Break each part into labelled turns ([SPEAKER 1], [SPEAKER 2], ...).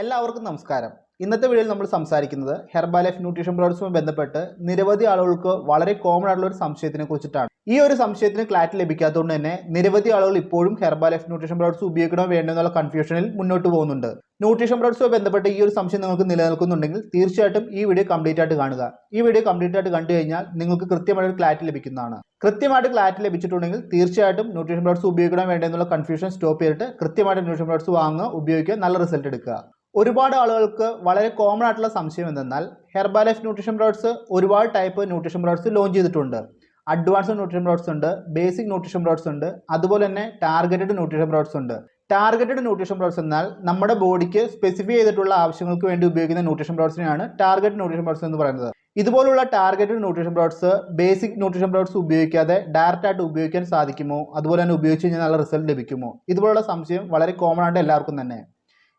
[SPEAKER 1] എല്ലാവർക്കും നമസ്കാരം. ഇന്നത്തെ വീഡിയോയിൽ നമ്മൾ സംസാരിക്കുന്നത് ഹെർബൽ ലൈഫ് ന്യൂട്രീഷൻ പ്രോഡക്ട്സുമായി ബന്ധപ്പെട്ട് നിരവധി ആളുകൾക്ക് വളരെ കോമൺ ആയിട്ടുള്ള ഒരു സംശയത്തിനെ കുറിച്ചിട്ടാണ്. ഈ ഒരു സംശയത്തിന് ക്ലാരിറ്റി ലഭിക്കാത്തതുകൊണ്ട് തന്നെ നിരവധി ആളുകൾ ഇപ്പോഴും ഹെർബൽ ലൈഫ് ന്യൂട്രീഷൻ പ്രോഡക്ട്സ് ഉപയോഗിക്കണോ വേണ്ടോ എന്നുള്ള കൺഫ്യൂഷനിൽ മുന്നോട്ട് പോകുന്നുണ്ട്. ന്യൂട്രീഷൻ പ്രോഡക്ട്സുമായി ബന്ധപ്പെട്ട് ഈ ഒരു സംശയം നിങ്ങൾക്ക് നിലനിൽക്കുന്നുണ്ടെങ്കിൽ തീർച്ചയായിട്ടും ഈ വീഡിയോ കംപ്ലീറ്റ് ആയിട്ട് കാണുക. ഈ വീഡിയോ കംപ്ലീറ്റ് ആയിട്ട് കണ്ടു കഴിഞ്ഞാൽ നിങ്ങൾക്ക് കൃത്യമായ ഒരു ക്ലാരിറ്റി ലഭിക്കുന്നതാണ്. കൃത്യമായിട്ട് ക്ലാരിറ്റി ലഭിച്ചിട്ടുണ്ടെങ്കിൽ തീർച്ചയായിട്ടും ന്യൂട്രീഷൻ പ്രോഡക്ട്സ് ഉപയോഗിക്കണോ വേണ്ടോ എന്നുള്ള കൺഫ്യൂഷൻ സ്റ്റോപ്പ് ചെയ്തിട്ട് കൃത്യമായിട്ട് ന്യൂട്രീഷൻ പ്രോഡക്ട്സ് വാങ്ങുക ഉപയോഗിക്കുക നല്ല റിസൾട്ട് എടുക്കുക. ഒരുപാട് ആളുകൾക്ക് വളരെ കോമൺ ആയിട്ടുള്ള സംശയം എന്തെന്നാൽ ഹെർബാ ലൈഫ് ന്യൂട്രീഷൻ പ്രോഡക്ട്സ് ഒരുപാട് ടൈപ്പ് ന്യൂട്രീഷൻ പ്രോഡക്ട്സ് ലോഞ്ച് ചെയ്തിട്ടുണ്ട്. അഡ്വാൻസ്ഡ് ന്യൂട്രീഷൻ പ്രോഡക്ട്സ് ഉണ്ട് ബേസിക് ന്യൂട്രീഷൻ പ്രോഡക്ട്സ് ഉണ്ട് അതുപോലെ തന്നെ ടാർഗറ്റഡ് ന്യൂട്രീഷൻ പ്രോഡക്ട്സ് ഉണ്ട്. ടാർഗറ്റഡ് ന്യൂട്രീഷൻ പ്രോഡക്ട്സ് എന്നാൽ നമ്മുടെ ബോഡിക്ക് സ്പെസിഫൈ ചെയ്തിട്ടുള്ള ആവശ്യങ്ങൾക്ക് വേണ്ടി ഉപയോഗിക്കുന്ന ന്യൂട്രീഷൻ പ്രോഡക്ട്സിനെയാണ് ടാർഗറ്റ് ന്യൂട്രീഷൻ പ്രോഡക്ട്സ് എന്ന് പറയുന്നത്. ഇതുപോലുള്ള targeted nutrition products basic nutrition products ഉപയോഗിക്കാതെ ഡയറക്റ്റ് ആയിട്ട് ഉപയോഗിക്കാൻ സാധിക്കുമോ? അതുപോലെ തന്നെ ഉപയോഗിച്ച് കഴിഞ്ഞാൽ നല്ല റിസൾട്ട് ലഭിക്കുമോ? ഇതുപോലുള്ള സംശയം വളരെ കോമൺ ആയിട്ട് എല്ലാവർക്കും തന്നെ.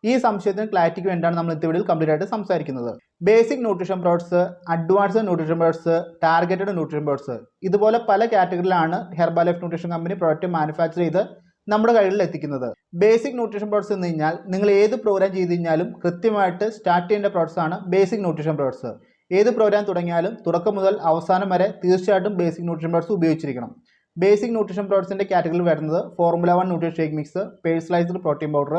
[SPEAKER 1] ഈ സംശയത്തിന് ക്ലാരിറ്റിക്ക് വേണ്ടിയാണ് നമ്മൾ ഇന്നത്തെ വീഡിയോയിൽ കംപ്ലീറ്റ് ആയിട്ട് സംസാരിക്കുന്നത്. Basic nutrition products advanced nutrition products targeted nutrition products ഇതുപോലെ പല കാറ്റഗറിയിലാണ് Herbalife nutrition company product manufacture ചെയ്ത് നമ്മുടെ കയ്യിൽ എത്തിക്കുന്നത്. ബേസിക് ന്യൂട്രീഷൻ പ്രോഡക്ട്സ് എന്ന് കഴിഞ്ഞാൽ നിങ്ങൾ ഏത് പ്രോഗ്രാം ചെയ്ത് കഴിഞ്ഞാലും കൃത്യമായിട്ട് സ്റ്റാർട്ട് ചെയ്യേണ്ട പ്രോഡക്ട്സ് ആണ് ബേസിക് ന്യൂട്രീഷൻ പ്രോഡക്ട്സ് ഏത് പ്രോഗ്രാം തുടങ്ങിയാലും തുടക്കം മുതൽ അവസാനം വരെ തീർച്ചയായിട്ടും ബേസിക് ന്യൂട്രീഷൻ പ്രോഡക്ട്സ് ഉപയോഗിച്ചിരിക്കണം. ബേസിക് ന്യൂട്രീഷൻ പ്രോഡക്ട്സിന്റെ കാറ്റഗറിയിൽ വരുന്നത് formula one nutrition shake mix personalized protein powder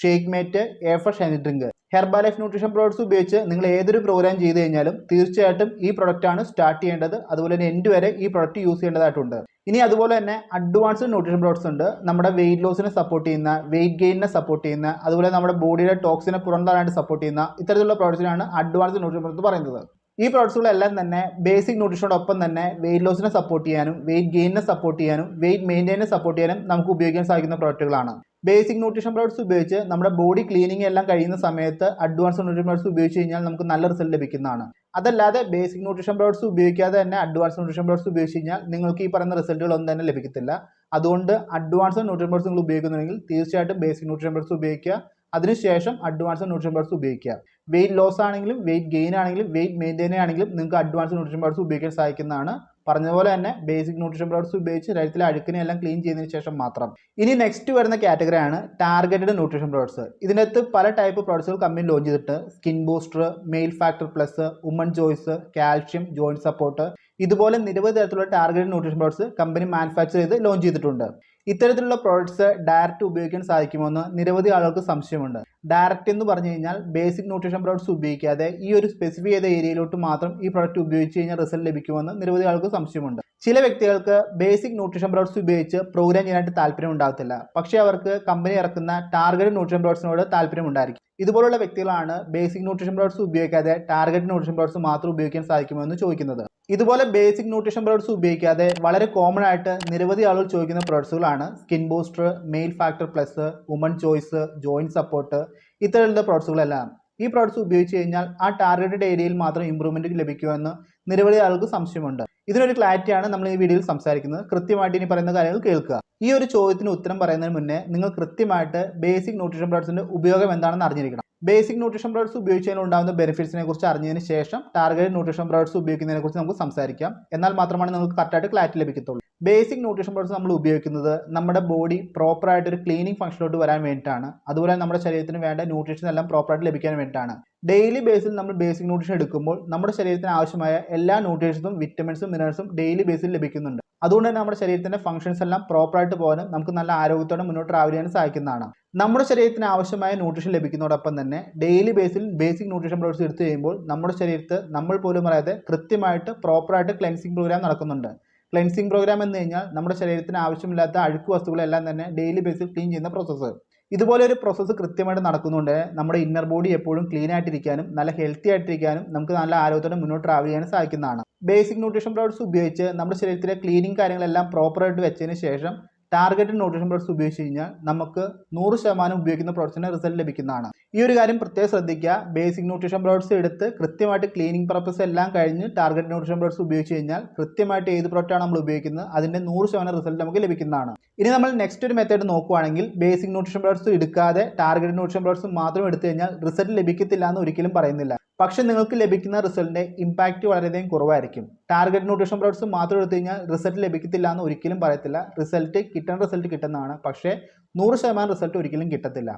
[SPEAKER 1] shake mate എഫർ ഷൈനി drink Herbalife nutrition products ഉപയോഗിച്ച് നിങ്ങൾ ഏതൊരു പ്രോഗ്രാം ചെയ്ത് കഴിഞ്ഞാലും തീർച്ചയായിട്ടും ഈ പ്രൊഡക്റ്റ് ആണ് സ്റ്റാർട്ട് ചെയ്യേണ്ടത്. അതുപോലെ തന്നെ എൻഡ് വരെ ഈ പ്രൊഡക്റ്റ് യൂസ് ചെയ്യേണ്ടതായിട്ടുണ്ട്. ഇനി അതുപോലെ തന്നെ അഡ്വാൻസ്ഡ് ന്യൂട്രീഷൻ പ്രോഡക്ട്സ് ഉണ്ട്. നമ്മുടെ വെയിറ്റ് ലോസിനെ സപ്പോർട്ട് ചെയ്യുന്ന വെയിറ്റ് ഗെയിനിനെ സപ്പോർട്ട് ചെയ്യുന്ന അതുപോലെ നമ്മുടെ ബോഡിയുടെ ടോക്സിനെ പുറന്തള്ളാനായിട്ട് സപ്പോർട്ട് ചെയ്യുന്ന ഇത്തരത്തിലുള്ള പ്രോഡക്ട്സിനാണ് അഡ്വാൻസ്ഡ് ന്യൂട്രീഷൻ പ്രോഡക്ട്സ് പറയുന്നത്. ഈ പ്രോഡക്ട്സുകളെല്ലാം തന്നെ ബേസിക് ന്യൂട്രീഷനോടൊപ്പം തന്നെ വെയിറ്റ് ലോസിനെ സപ്പോർട്ട് ചെയ്യാനും വെയിറ്റ് ഗെയിനിനെ സപ്പോർട്ട് ചെയ്യാനും വെയിറ്റ് മെയിന്റെയിനെ സപ്പോർട്ട് ചെയ്യാനും നമുക്ക് ഉപയോഗിക്കാൻ സാധിക്കുന്ന പ്രോഡക്റ്റുകളാണ് ബേസിക് ന്യൂട്രീഷൻ പ്രോഡക്ട്സ് ഉപയോഗിച്ച് നമ്മുടെ ബോഡി ക്ലീനിങ് എല്ലാം കഴിയുന്ന സമയത്ത് അഡ്വാൻസ് ന്യൂട്രീഷൻ പ്രോഡക്ട്സ് ഉപയോഗിച്ച് കഴിഞ്ഞാൽ നമുക്ക് നല്ല റിസൾട്ട് ലഭിക്കുന്നതാണ്. അതല്ലാതെ ബേസിക് ന്യൂട്രീഷൻ പ്രോഡക്ട്സ് ഉപയോഗിക്കാതെ തന്നെ അഡ്വാൻസ് ന്യൂട്രീഷൻ പ്രോഡക്ട്സ് ഉപയോഗിച്ച് കഴിഞ്ഞാൽ നിങ്ങൾക്ക് ഈ പറയുന്ന റിസൾട്ടുകളൊന്നും തന്നെ ലഭിക്കത്തില്ല. അതുകൊണ്ട് അഡ്വാൻസ് ന്യൂട്രീഷൻ പ്രോഡക്ട്സ് നിങ്ങൾ ഉപയോഗിക്കുന്നുണ്ടെങ്കിൽ തീർച്ചയായിട്ടും ബേസിക് ന്യൂട്രീഷൻ പ്രോഡക്ട്സ് ഉപയോഗിക്കുക. അതിനുശേഷം അഡ്വാൻസ് ന്യൂട്രീഷൻ പൗഡേഴ്സ് ഉപയോഗിക്കുക. വെയിറ്റ് ലോസ് ആണെങ്കിലും വെയിറ്റ് ഗെയിൻ ആണെങ്കിലും വെയിറ്റ് മെയിന്റെയിൻ ആണെങ്കിലും നിങ്ങൾക്ക് അഡ്വാൻസ് ന്യൂട്രീഷൻ പൗഡേഴ്സ് ഉപയോഗിക്കാൻ സാധിക്കുന്നതാണ്. പറഞ്ഞതുപോലെ തന്നെ ബേസിക് ന്യൂട്രീഷൻ പ്രോഡക്ട്സ് ഉപയോഗിച്ച് ശരീരത്തിലെ അഴുക്കിനെ എല്ലാം ക്ലീൻ ചെയ്തതിനു ശേഷം മാത്രം. ഇനി നെക്സ്റ്റ് വരുന്ന കാറ്റഗറിയാണ് ടാർഗറ്റഡ് ന്യൂട്രീഷൻ പ്രോഡക്ട്സ് ഇതിനകത്ത് പല ടൈപ്പ് പ്രോഡക്ട്സുകൾ കമ്പനി ലോഞ്ച് ചെയ്തിട്ട് skin booster male factor plus woman choice calcium joint support ഇതുപോലെ നിരവധി തരത്തിലുള്ള targeted nutrition products company manufacture ചെയ്ത് ലോഞ്ച് ചെയ്തിട്ടുണ്ട്. ഇത്തരത്തിലുള്ള പ്രോഡക്ട്സ് ഡയറക്റ്റ് ഉപയോഗിക്കാൻ സാധിക്കുമെന്ന് നിരവധി ആളുകൾക്ക് സംശയമുണ്ട്. ഡയറക്റ്റ് എന്ന് പറഞ്ഞു കഴിഞ്ഞാൽ ബേസിക് ന്യൂട്രീഷൻ പ്രോഡക്ട്സ് ഉപയോഗിക്കാതെ ഈ ഒരു സ്പെസിഫിക് ചെയ്ത ഏരിയയിലോട്ട് മാത്രം ഈ പ്രോഡക്റ്റ് ഉപയോഗിച്ച് കഴിഞ്ഞാൽ റിസൾട്ട് ലഭിക്കുമെന്ന് നിരവധി ആൾക്ക് സംശയമുണ്ട്. ചില വ്യക്തികൾക്ക് ബേസിക് ന്യൂട്രീഷൻ പ്രോഡക്ട്സ് ഉപയോഗിച്ച് പ്രോഗ്രാം ചെയ്യാനായിട്ട് താല്പര്യം ഉണ്ടാകത്തില്ല. പക്ഷേ അവർക്ക് കമ്പനി ഇറക്കുന്ന ടാർഗറ്റ് ന്യൂട്രീഷൻ പ്രോഡക്ട്സിനോട് താല്പര്യം ഉണ്ടായിരിക്കും. ഇതുപോലുള്ള വ്യക്തികളാണ് ബേസിക് ന്യൂട്രീഷൻ പ്രോഡക്ട്സ് ഉപയോഗിക്കാതെ ടാർഗറ്റ് ന്യൂട്രീഷൻ പ്രോഡക്ട്സ് മാത്രം ഉപയോഗിക്കാൻ സാധിക്കുമെന്ന് ചോദിക്കുന്നത്. ഇതുപോലെ ബേസിക് ന്യൂട്രീഷൻ പ്രോഡക്ട്സ് ഉപയോഗിക്കാതെ വളരെ കോമൺ ആയിട്ട് നിരവധി ആളുകൾ ചോദിക്കുന്ന പ്രോഡക്ട്സുകളാണ് skin booster male factor plus woman choice joint support ഇത്തരത്തിലുള്ള പ്രോഡക്ട്സുകളെല്ലാം ഈ പ്രോഡക്ട്സ് ഉപയോഗിച്ച് കഴിഞ്ഞാൽ ആ ടാർഗറ്റഡ് ഏരിയയിൽ മാത്രം ഇമ്പ്രൂവ്മെന്റ് ലഭിക്കുമെന്ന് നിരവധി ആൾക്ക് സംശയമുണ്ട്. ഇതിനൊരു ക്ലാരിറ്റിയാണ് നമ്മൾ ഈ വീഡിയോയിൽ സംസാരിക്കുന്നത്. കൃത്യമായിട്ട് ഇനി പറയുന്ന കാര്യങ്ങൾ കേൾക്കുക. ഈ ഒരു ചോദ്യത്തിന് ഉത്തരം പറയുന്നതിന് മുന്നേ നിങ്ങൾ കൃത്യമായിട്ട് ബേസിക് ന്യൂട്രീഷൻ പ്രോഡക്ട്സിന്റെ ഉപയോഗം എന്താണെന്ന് അറിഞ്ഞിരിക്കണം. ബേസിക് ന്യൂട്രീഷൻ പ്രോഡക്ട്സ് ഉപയോഗിച്ചതിന് ഉണ്ടാകുന്ന ബെനിഫിറ്റ്സിനെ കുറിച്ച് അറിഞ്ഞതിന് ശേഷം ടാർഗറ്റ് ന്യൂട്രീഷൻ പ്രോഡക്ട്സ് ഉപയോഗിക്കുന്നതിനെ കുറിച്ച് നമുക്ക് സംസാരിക്കാം. എന്നാൽ മാത്രമാണ് നമുക്ക് കറക്റ്റായിട്ട് ക്ലാരിറ്റി ലഭിക്കത്തുള്ളൂ. ബേസിക് ന്യൂട്രീഷൻ പ്രോഡക്ട്സ് നമ്മൾ ഉപയോഗിക്കുന്നത് നമ്മുടെ ബോഡി പ്രോപ്പറായിട്ട് ഒരു ക്ലീനിങ് ഫംഗ്ഷനിലോട്ട് വരാൻ വേണ്ടിയിട്ടാണ്. അതുപോലെ നമ്മുടെ ശരീരത്തിന് വേണ്ട ന്യൂട്രീഷൻ എല്ലാം പ്രോപ്പറായിട്ട് ലഭിക്കാൻ വേണ്ടിയിട്ടാണ്. ഡെയിലി ബേസിൽ നമ്മൾ ബേസിക് ന്യൂട്രീഷൻ എടുക്കുമ്പോൾ നമ്മുടെ ശരീരത്തിന് ആവശ്യമായ എല്ലാ ന്യൂട്രീഷൻസും വിറ്റമിൻസും മിനറൽസും ഡെയിലി ബേസിൽ ലഭിക്കുന്നുണ്ട്. അതുകൊണ്ട് തന്നെ നമ്മുടെ ശരീരത്തിന്റെ ഫംഗ്ഷൻസ് എല്ലാം പ്രോപ്പറായിട്ട് പോകാനും നമുക്ക് നല്ല ആരോഗ്യത്തോടെ മുന്നോട്ട് ട്രാവൽ ചെയ്യാനും സഹായിക്കുന്നതാണ്. നമ്മുടെ ശരീരത്തിന് ആവശ്യമായ ന്യൂട്രീഷൻ ലഭിക്കുന്നതോടൊപ്പം തന്നെ ഡെയിലി ബേസിൽ ബേസിക് ന്യൂട്രീഷൻ പ്രോഡക്ട്സ് എടുത്തു കഴിയുമ്പോൾ നമ്മുടെ ശരീരത്ത് നമ്മൾ പോലും അറിയാതെ കൃത്യമായിട്ട് പ്രോപ്പറായിട്ട് ക്ലെൻസിങ് പ്രോഗ്രാം നടക്കുന്നുണ്ട്. ക്ലെൻസിങ് പ്രോഗ്രാം എന്ന് കഴിഞ്ഞാൽ നമ്മുടെ ശരീരത്തിന് ആവശ്യമില്ലാത്ത അഴുക്ക് വസ്തുക്കളെല്ലാം തന്നെ ഡെയിലി ബേസിൽ ക്ലീൻ ചെയ്യുന്ന പ്രോസസ്സ് ഇതുപോലെ ഒരു പ്രോസസ്സ് കൃത്യമായിട്ട് നടക്കുന്നുണ്ട്. നമ്മുടെ ഇന്നർ ബോഡി എപ്പോഴും ക്ലീൻ ആയിട്ടിരിക്കാനും നല്ല ഹെൽത്തി ആയിട്ടിരിക്കാനും നമുക്ക് നല്ല ആരോഗ്യത്തോടെ മുന്നോട്ട് ട്രാവൽ ചെയ്യാനും സാധിക്കുന്നതാണ്. ബേസിക് ന്യൂട്രീഷൻ പ്രോഡക്ട്സ് ഉപയോഗിച്ച് നമ്മുടെ ശരീരത്തിലെ ക്ലീനിങ് കാര്യങ്ങളെല്ലാം പ്രോപ്പറായിട്ട് വെച്ചതിന് ശേഷം ടാർഗറ്റഡ് ന്യൂട്രീഷൻ പ്രോഡക്ട്സ് ഉപയോഗിച്ച് കഴിഞ്ഞാൽ നമുക്ക് നൂറ് ശതമാനം ഉപയോഗിക്കുന്ന പ്രോഡക്ട്സിന് റിസൾട്ട് ലഭിക്കുന്നതാണ്. ഈ ഒരു കാര്യം പ്രത്യേകം ശ്രദ്ധിക്കുക. ബേസിക് ന്യൂട്രീഷൻ പ്രോഡക്ട്സ് എടുത്ത് കൃത്യമായിട്ട് ക്ലീനിങ് പർപ്പസ് എല്ലാം കഴിഞ്ഞ് ടാർഗറ്റ് ന്യൂട്രീഷൻ പ്രോഡക്ട്സ് ഉപയോഗിച്ച് കഴിഞ്ഞാൽ കൃത്യമായിട്ട് ഏത് പ്രോഡക്റ്റാണ് നമ്മൾ ഉപയോഗിക്കുന്നത് അതിന്റെ നൂറ് ശതമാനം റിസൾട്ട് നമുക്ക് ലഭിക്കുന്നതാണ്. ഇനി നമ്മൾ നെക്സ്റ്റ് ഒരു മെത്തേഡ് നോക്കുവാണെങ്കിൽ ബേസിക് ന്യൂട്രീഷൻ പ്രോഡക്ട്സ് എടുക്കാതെ ടാർഗറ്റ് ന്യൂട്രീഷൻ പ്രോഡക്ട്സ് മാത്രം എടുത്തു കഴിഞ്ഞാൽ റിസൾട്ട് ലഭിക്കത്തില്ല എന്ന് ഒരിക്കലും പറയുന്നില്ല. പക്ഷെ നിങ്ങൾക്ക് ലഭിക്കുന്ന റിസൾട്ടിന്റെ ഇമ്പാക്റ്റ് വളരെയധികം കുറവായിരിക്കും. ടാർഗറ്റ് ന്യൂട്രീഷൻ പ്രോഡക്ട്സ് മാത്രം എടുത്തു കഴിഞ്ഞാൽ റിസൾട്ട് ലഭിക്കത്തില്ല എന്ന് ഒരിക്കലും പറയത്തില്ല. റിസൾട്ട് കിട്ടേണ്ട റിസൾട്ട് കിട്ടുന്നതാണ്. പക്ഷേ നൂറ് ശതമാനം റിസൾട്ട് ഒരിക്കലും കിട്ടത്തില്ല.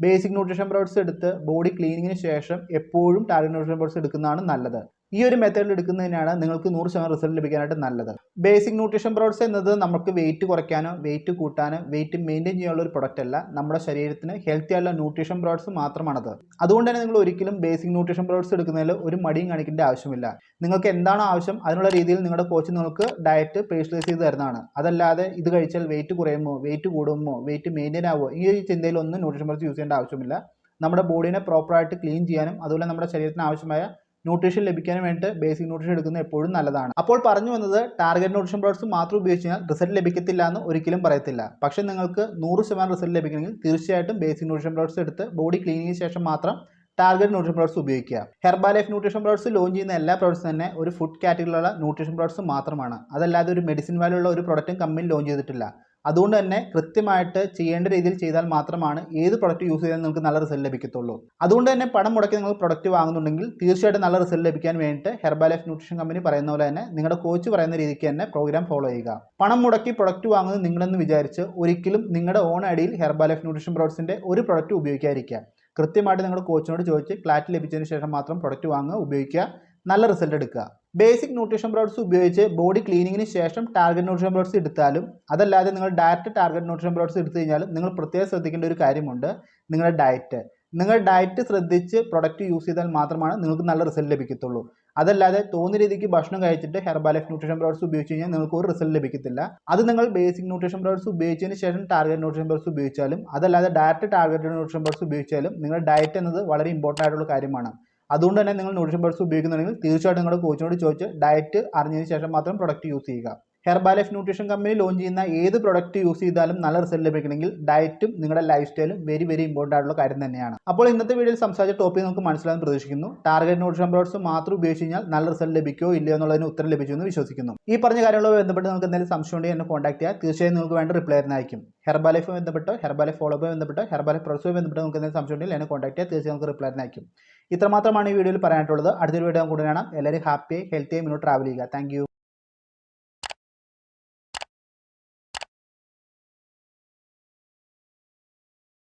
[SPEAKER 1] ബേസിക് ന്യൂട്രീഷൻ പ്രോഡക്ട്സ് എടുത്ത് ബോഡി ക്ലീനിങ്ങിന് ശേഷം എപ്പോഴും ടാർഗറ്റ് ന്യൂട്രീഷൻ പ്രോഡക്ട്സ് എടുക്കുന്നതാണ് നല്ലത്. ഈ ഒരു മെത്തേഡിൽ എടുക്കുന്നതിനാണ് നിങ്ങൾക്ക് നൂറ് ശതമാനം റിസൾട്ട് ലഭിക്കാനായിട്ട് നല്ലത്. ബേസിക് ന്യൂട്രീഷൻ പ്രോഡക്ട്സ് എന്നത് നമുക്ക് വെയിറ്റ് കുറയ്ക്കാനോ വെയിറ്റ് കൂട്ടാനോ വെയിറ്റ് മെയിന്റെയിൻ ചെയ്യാനുള്ള ഒരു പ്രൊഡക്റ്റ് അല്ല. നമ്മുടെ ശരീരത്തിന് ഹെൽത്തി ആയിട്ടുള്ള ന്യൂട്രീഷൻ പ്രോഡക്ട്സ് മാത്രമാണത്. അതുകൊണ്ട് തന്നെ നിങ്ങൾ ഒരിക്കലും ബേസിക് ന്യൂട്രീഷൻ പ്രോഡക്ട്സ് എടുക്കുന്നതിൽ ഒരു മടിയും കാണിക്കേണ്ട ആവശ്യമില്ല. നിങ്ങൾക്ക് എന്താണ് ആവശ്യം? അതിനുള്ള രീതിയിൽ നിങ്ങളുടെ കോച്ച് നിങ്ങൾക്ക് ഡയറ്റ് പേഴ്സലൈസ് ചെയ്ത് തരുന്നതാണ്. അതല്ലാതെ ഇത് കഴിച്ചാൽ വെയിറ്റ് കുറയുമോ വെയിറ്റ് കൂടുമോ വെയിറ്റ് മെയിന്റെയിൻ ആവുമോ ഈ ഒരു ചിന്തയിലൊന്നും ന്യൂട്രീഷൻ പ്രോഡക്ട്സ് യൂസ് ചെയ്യേണ്ട ആവശ്യമില്ല. നമ്മുടെ ബോഡീനെ പ്രോപ്പറായിട്ട് ക്ലീൻ ചെയ്യാനും അതുപോലെ നമ്മുടെ ശരീരത്തിന് ആവശ്യമായ ന്യൂട്രീഷൻ ലഭിക്കാൻ വേണ്ടിയിട്ട് ബേസിക് ന്യൂട്രീഷൻ എടുക്കുന്നത് എപ്പോഴും നല്ലതാണ്. അപ്പോൾ പറഞ്ഞു വന്നത് ടാർഗറ്റ് ന്യൂട്രീഷൻ പ്രോഡക്ട്സ് മാത്രം ഉപയോഗിച്ച് കഴിഞ്ഞാൽ റിസൾട്ട് ലഭിക്കത്തില്ല എന്ന് ഒരിക്കലും പറയത്തില്ല. പക്ഷേ നിങ്ങൾക്ക് നൂറ് ശതമാനം റിസൾട്ട് ലഭിക്കണമെങ്കിൽ തീർച്ചയായിട്ടും ബേസിക് ന്യൂട്രീഷൻ പ്രോഡക്ട്സ് എടുത്ത് ബോഡി ക്ലീനിങ്ങിന് ശേഷം മാത്രം ടാർഗറ്റ് ന്യൂട്രീഷൻ പ്രോഡക്ട്സ് ഉപയോഗിക്കുക. Herbalife nutrition products launch ചെയ്യുന്ന എല്ലാ പ്രോഡക്ട്സ് തന്നെ ഒരു ഫുഡ് കാറ്റഗറിയിലുള്ള ന്യൂട്രീഷൻ പ്രോഡക്ട്സ് മാത്രമാണ്. അതല്ലാതെ ഒരു മെഡിസിൻ വാല്യൂ ഉള്ള ഒരു പ്രോഡക്റ്റും കമ്പനി ലോഞ്ച് ചെയ്തിട്ടില്ല. അതുകൊണ്ട് തന്നെ കൃത്യമായിട്ട് ചെയ്യേണ്ട രീതിയിൽ ചെയ്താൽ മാത്രമാണ് ഏത് പ്രൊഡക്റ്റ് യൂസ് ചെയ്താൽ നിങ്ങൾക്ക് നല്ല റിസൾട്ട് ലഭിക്കത്തുള്ളൂ. അതുകൊണ്ട് തന്നെ പണം മുടക്കി നിങ്ങൾ പ്രൊഡക്റ്റ് വാങ്ങുന്നുണ്ടെങ്കിൽ തീർച്ചയായിട്ടും നല്ല റിസൾട്ട് ലഭിക്കാൻ വേണ്ടിയിട്ട് ഹെർബാ ലൈഫ് ന്യൂട്രീഷൻ കമ്പനി പറയുന്ന പോലെ തന്നെ നിങ്ങളുടെ കോച്ച് പറയുന്ന രീതിക്ക് തന്നെ പ്രോഗ്രാം ഫോളോ ചെയ്യുക. പണം മുടക്കി പ്രൊഡക്റ്റ് വാങ്ങുന്നത് നിങ്ങളെന്ന് വിചാരിച്ച് ഒരിക്കലും നിങ്ങളുടെ ഓൺ ഐഡിയിൽ ഹെർബാ ലൈഫ് ന്യൂട്രീഷൻ പ്രോഡക്ട്സിന്റെ ഒരു പ്രൊഡക്റ്റ് ഉപയോഗിക്കാതിരിക്കുക. കൃത്യമായിട്ട് നിങ്ങളുടെ കോച്ചിനോട് ചോദിച്ച് ക്ലാറ്റ് ലഭിച്ചതിന് ശേഷം മാത്രം പ്രൊഡക്റ്റ് വാങ്ങുക ഉപയോഗിക്കുക. നല്ല റിസൾട്ട് എടുക്കുക. ബേസിക് ന്യൂട്രീഷൻ പ്രോഡക്ട്സ് ഉപയോഗിച്ച് ബോഡി ക്ലീനിങ്ങിന് ശേഷം ടാർഗറ്റ് ന്യൂട്രീഷൻ പ്രോഡക്ട്സ് എടുത്താലും അതല്ലാതെ നിങ്ങൾ ഡയറക്റ്റ് ടാർഗറ്റ് ന്യൂട്രീഷൻ പ്രോഡക്ട്സ് എടുത്തു കഴിഞ്ഞാലും നിങ്ങൾ പ്രത്യേകം ശ്രദ്ധിക്കേണ്ട ഒരു കാര്യമുണ്ട്. നിങ്ങളുടെ ഡയറ്റ് നിങ്ങൾ ഡയറ്റ് ശ്രദ്ധിച്ച് പ്രൊഡക്റ്റ് യൂസ് ചെയ്താൽ മാത്രമാണ് നിങ്ങൾക്ക് നല്ല റിസൾട്ട് ലഭിക്കത്തുള്ളൂ. അതല്ലാതെ തോന്നിയ രീതിക്ക് ഭക്ഷണം കഴിച്ചിട്ട് ഹെർബാലൈഫ് ന്യൂട്രീഷൻ പ്രോഡക്ട്സ് ഉപയോഗിച്ച് കഴിഞ്ഞാൽ നിങ്ങൾക്ക് ഒരു റിസൾട്ട് ലഭിക്കത്തില്ല. അത് നിങ്ങൾ ബേസിക് ന്യൂട്രീഷൻ പ്രോഡക്ട്സ് ഉപയോഗിച്ചതിന് ശേഷം ടാർഗറ്റ് ന്യൂട്രീഷൻ പ്രോഡക്ട്സ് ഉപയോഗിച്ചാലും അതല്ലാതെ ഡയറക്റ്റ് ടാർഗറ്റ് ന്യൂട്രീഷൻ പ്രോഡക്ട്സ് ഉപയോഗിച്ചാലും നിങ്ങളുടെ ഡയറ്റ് എന്നത് വളരെ ഇമ്പോർട്ടന്റ് ആയിട്ടുള്ള കാര്യമാണ്. അതുകൊണ്ട് തന്നെ നിങ്ങൾ ന്യൂട്രീഷൻ പ്രോഡക്ട്സ് ഉപയോഗിക്കുന്നുണ്ടെങ്കിൽ തീർച്ചയായിട്ടും നിങ്ങളുടെ കോച്ചിനോട് ചോദിച്ച് ഡയറ്റ് അറിഞ്ഞതിന് ശേഷം മാത്രം പ്രൊഡക്റ്റ് യൂസ് ചെയ്യുക. ഹെർബാലൈഫ് ന്യൂട്രീഷൻ കമ്പനി ലോഞ്ച് ചെയ്യുന്ന ഏത് പ്രൊഡക്റ്റ് യൂസ് ചെയ്താലും നല്ല റിസൾട്ട് ലഭിക്കണമെങ്കിൽ ഡയറ്റും നിങ്ങളുടെ ലൈഫ് സ്റ്റൈലും വെരി വെരി ഇമ്പോർട്ടന്റ് ആയിട്ടുള്ള കാര്യം തന്നെയാണ്. അപ്പോൾ ഇന്നത്തെ വീഡിയോയിൽ സംസാരിച്ച ടോപ്പിക് നമുക്ക് മനസ്സിലാകാൻ പ്രതീക്ഷിക്കുന്നു. ടാർഗറ്റ് ന്യൂട്രീഷൻ പ്രോഡക്ട്സ് മാത്രം ഉപയോഗിച്ച് കഴിഞ്ഞാൽ നല്ല റിസൾട്ട് ലഭിക്കുമോ ഇല്ലയോ എന്നുള്ളതിന് ഉത്തരം ലഭിച്ചു എന്ന് വിശ്വസിക്കുന്നു. ഈ പറഞ്ഞ കാര്യങ്ങളുമായി ബന്ധപ്പെട്ട് നമുക്ക് എന്തെങ്കിലും സംശയം ഉണ്ടെങ്കിൽ എന്നെ കോൺടാക്ട് ചെയ്യുക. തീർച്ചയായും നിങ്ങൾക്ക് വേണ്ട റിപ്ലൈ തരുന്നതായിരിക്കും ഹെർബാലൈഫ് ബന്ധപ്പെട്ടോ ഹെർബാലൈഫ് ഫോളോ ബന്ധപ്പെട്ടോ ഹെർബാലൈഫ് പ്രോഡക്ട്സുമായി ബന്ധപ്പെട്ട് നമുക്ക് എന്തെങ്കിലും സംശയം ഉണ്ടെങ്കിൽ എന്നെ കോൺടാക്ട് ചെയ്യുക. തീർച്ചയായും നമുക്ക് റിപ്ലൈ തന്നെയായിരിക്കും ഇത്രമാത്രമാണ് ഈ വീഡിയോയിൽ പറയാനായിട്ടുള്ളത്. അടുത്തൊരു വീഡിയോ കൂടെ കാണാം. എല്ലാവരും ഹാപ്പി ഹെൽത്തി മുന്നോട്ട് ട്രാവൽ ചെയ്യുക. താങ്ക്